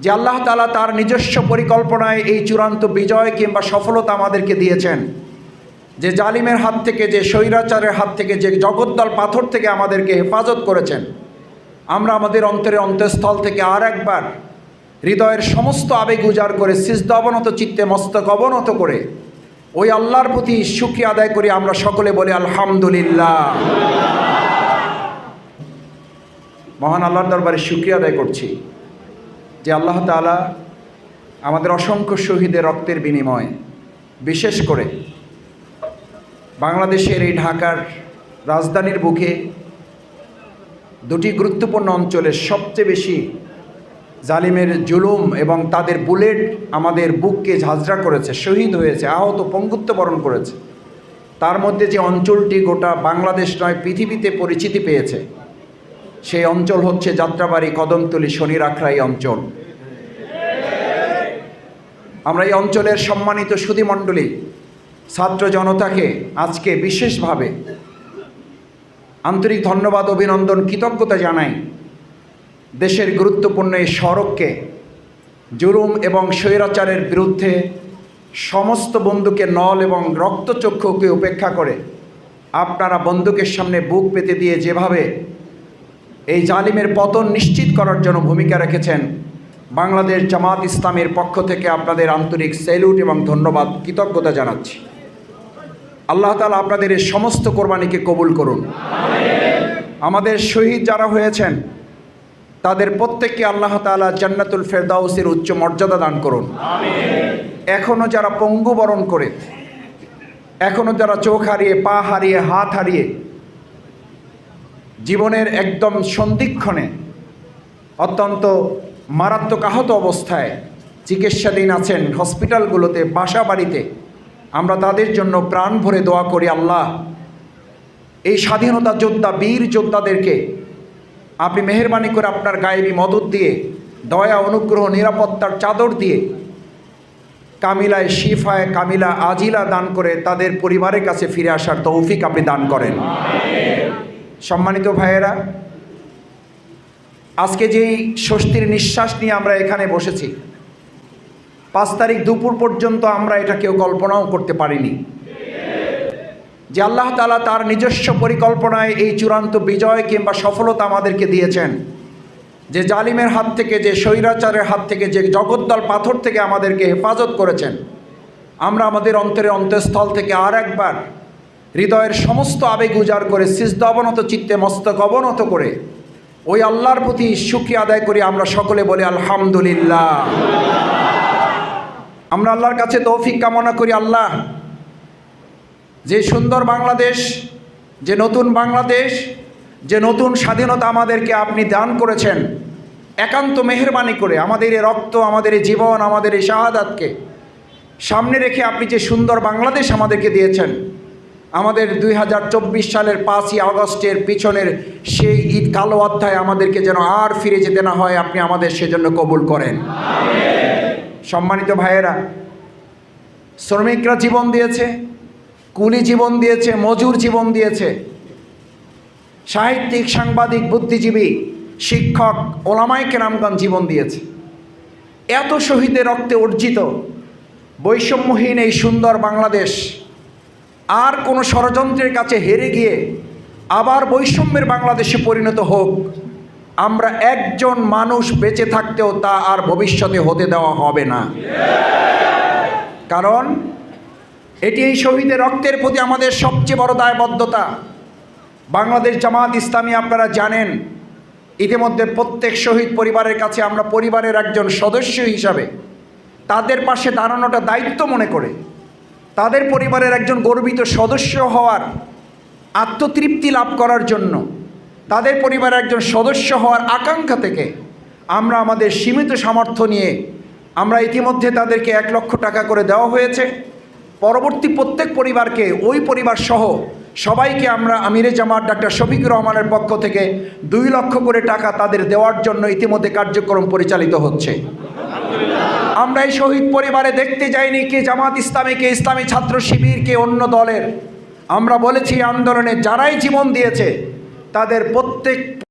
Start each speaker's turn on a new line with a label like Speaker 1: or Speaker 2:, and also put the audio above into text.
Speaker 1: যে আল্লাহ তালা তার নিজস্ব পরিকল্পনায় এই চূড়ান্ত বিজয় কিংবা সফলতা আমাদেরকে দিয়েছেন। যে জালিমের হাত থেকে, যে স্বৈরাচারের হাত থেকে, যে জগদ্দল পাথর থেকে আমাদেরকে হেফাজত করেছেন। আমরা আমাদের অন্তরের অন্তঃস্থল থেকে আর একবার হৃদয়ের সমস্ত আবেগ উজাড় করে, সিজদা অবনত চিত্তে, মস্তক অবনত করে ওই আল্লাহর প্রতি সুক্রিয়া আদায় করি। আমরা সকলে বলি, আলহামদুলিল্লাহ। মহান আল্লাহর দরবারে সুক্রিয়া আদায় করছি। যে আল্লাহ তাআলা আমাদের অসংখ্য শহীদের রক্তের বিনিময়ে, বিশেষ করে বাংলাদেশের এই ঢাকার রাজধানীর বুকে দুটি গুরুত্বপূর্ণ অঞ্চলের সবচেয়ে বেশি জালিমের জুলুম এবং তাদের বুলেট আমাদের বুককে ঝাঁঝরা করেছে, শহীদ হয়েছে, আহত, পঙ্গুত্ব বরণ করেছে। তার মধ্যে যে অঞ্চলটি গোটা বাংলাদেশ নয়, পৃথিবীতে পরিচিতি পেয়েছে। সেই অঞ্চল হচ্ছে যাত্রাবাড়ি কদমতলি শনির আখড়াই অঞ্চল। আমরা এই অঞ্চলের সম্মানিত সুধীমণ্ডলী ছাত্র জনতাকে আজকে বিশেষভাবে আন্তরিক ধন্যবাদ, অভিনন্দন, কৃতজ্ঞতা জানাই। দেশের গুরুত্বপূর্ণ এই সড়ককে জুরুম এবং স্বৈরাচারের বিরুদ্ধে সমস্ত বন্দুকের নল এবং রক্তচক্ষুকে উপেক্ষা করে আপনারা বন্দুকের সামনে বুক পেতে দিয়ে যেভাবে এই জালিমের পতন নিশ্চিত করার জন্য ভূমিকা রেখেছেন বাংলাদেশ জামাত ইসলামের পক্ষ থেকে আপনাদের আন্তরিক স্যালুট এবং ধন্যবাদ, কৃতজ্ঞতা জানাচ্ছি। আল্লাহ তালা আপনাদের এই সমস্ত কোরবানিকে কবুল করুন। আমাদের শহীদ যারা হয়েছেন, তাদের প্রত্যেককে আল্লাহ তালা জান্নাতুল ফেরদাউসের উচ্চ মর্যাদা দান করুন। এখনও যারা পঙ্গু বরণ করে এখনও যারা চোখ হারিয়ে, পা হারিয়ে, হাত হারিয়ে জীবনের একদম সন্ধিক্ষণে অত্যন্ত মারাত্মক আহত অবস্থায় চিকিৎসাধীন আছেন হসপিটালগুলোতে বাসা বাড়িতে আমরা তাদের জন্য প্রাণ ভরে দোয়া করি, আল্লাহ, এই স্বাধীনতা যোদ্ধা, বীর যোদ্ধাদেরকে আপনি মেহরবানি করে আপনার গায়েবী মদত দিয়ে, দয়া, অনুগ্রহ, নিরাপত্তার চাদর দিয়ে কামিলায় শিফায়, কামিলা আজিলা দান করে তাদের পরিবারের কাছে ফিরে আসার তৌফিক আপনি দান করেন। সম্মানিত ভাইয়েরা, আজকে যেই স্বস্তির নিঃশ্বাস নিয়ে আমরা এখানে বসেছি, পাঁচ তারিখ দুপুর পর্যন্ত আমরা এটা কেউ কল্পনাও করতে পারিনি। যে আল্লাহ তালা তার নিজস্ব পরিকল্পনায় এই চূড়ান্ত বিজয় কিংবা সফলতা আমাদেরকে দিয়েছেন, যে জালিমের হাত থেকে, যে স্বৈরাচারের হাত থেকে, যে জগদ্দল পাথর থেকে আমাদেরকে হেফাজত করেছেন, আমরা আমাদের অন্তরের অন্তঃস্থল থেকে আর একবার হৃদয়ের সমস্ত আবেগ উজাড় করে, সিজদা অবনত চিত্তে মস্তক অবনত করে, ওই আল্লাহর প্রতি সুক্রিয়া আদায় করি আমরা সকলে বলি আলহামদুলিল্লাহ। আমরা আল্লাহর কাছে তৌফিক কামনা করি আল্লাহ। যে সুন্দর বাংলাদেশ, যে নতুন বাংলাদেশ, যে নতুন স্বাধীনতা আমাদেরকে আপনি দান করেছেন, একান্ত মেহরবানি করে আমাদের এই রক্ত, আমাদের এই জীবন, আমাদের এই শাহাদাতকে সামনে রেখে আপনি যে সুন্দর বাংলাদেশ আমাদেরকে দিয়েছেন আমাদের দুই হাজার চব্বিশ সালের পাঁচই আগস্টের পিছনের সেই ঈদ কালো অধ্যায় আমাদেরকে যেন আর ফিরে যেতে না হয়, আপনি আমাদের সেজন্য কবুল করেন। সম্মানিত ভাইয়েরা, শ্রমিকরা জীবন দিয়েছে, কুলি জীবন দিয়েছে, মজুর জীবন দিয়েছে। সাহিত্যিক, সাংবাদিক, বুদ্ধিজীবী, শিক্ষক ওলামাই কেরামগঞ্জ জীবন দিয়েছে। এত শহীদের রক্তে অর্জিত বৈষম্যহীন এই সুন্দর বাংলাদেশ আর কোনো ষড়যন্ত্রের কাছে হেরে গিয়ে আবার বৈষম্যের বাংলাদেশে পরিণত হোক, আমরা একজন মানুষ বেঁচে থাকতেও তা আর ভবিষ্যতে হতে দেওয়া হবে না। কারণ এটি এই শহীদের রক্তের প্রতি আমাদের সবচেয়ে বড় দায়বদ্ধতা। বাংলাদেশ জামাত ইসলামী আপনারা জানেন, ইতিমধ্যে প্রত্যেক শহীদ পরিবারের কাছে আমরা পরিবারের একজন সদস্য হিসাবে তাদের পাশে দাঁড়ানোটা দায়িত্ব মনে করে। তাদের পরিবারের একজন গর্বিত সদস্য হওয়ার আত্মতৃপ্তি লাভ করার জন্য, তাদের পরিবারের একজন সদস্য হওয়ার আকাঙ্ক্ষা থেকে আমরা আমাদের সীমিত সামর্থ্য নিয়ে আমরা ইতিমধ্যে তাদেরকে এক লক্ষ টাকা করে দেওয়া হয়েছে। পরবর্তী প্রত্যেক পরিবারকে, ওই পরিবার সহ সবাইকে আমরা আমিরে জামাত ডাক্তার শফিকুর রহমানের পক্ষ থেকে দুই লক্ষ করে টাকা তাদের দেওয়ার জন্য ইতিমধ্যে কার্যক্রম পরিচালিত হচ্ছে। আমরা এই শহীদ পরিবারে দেখতে যাইনি কে জামাত ইসলামী, কে ইসলামী ছাত্র শিবির, কে অন্য দলের। আমরা বলেছি আন্দোলনে যারাই জীবন দিয়েছে, তাদের প্রত্যেক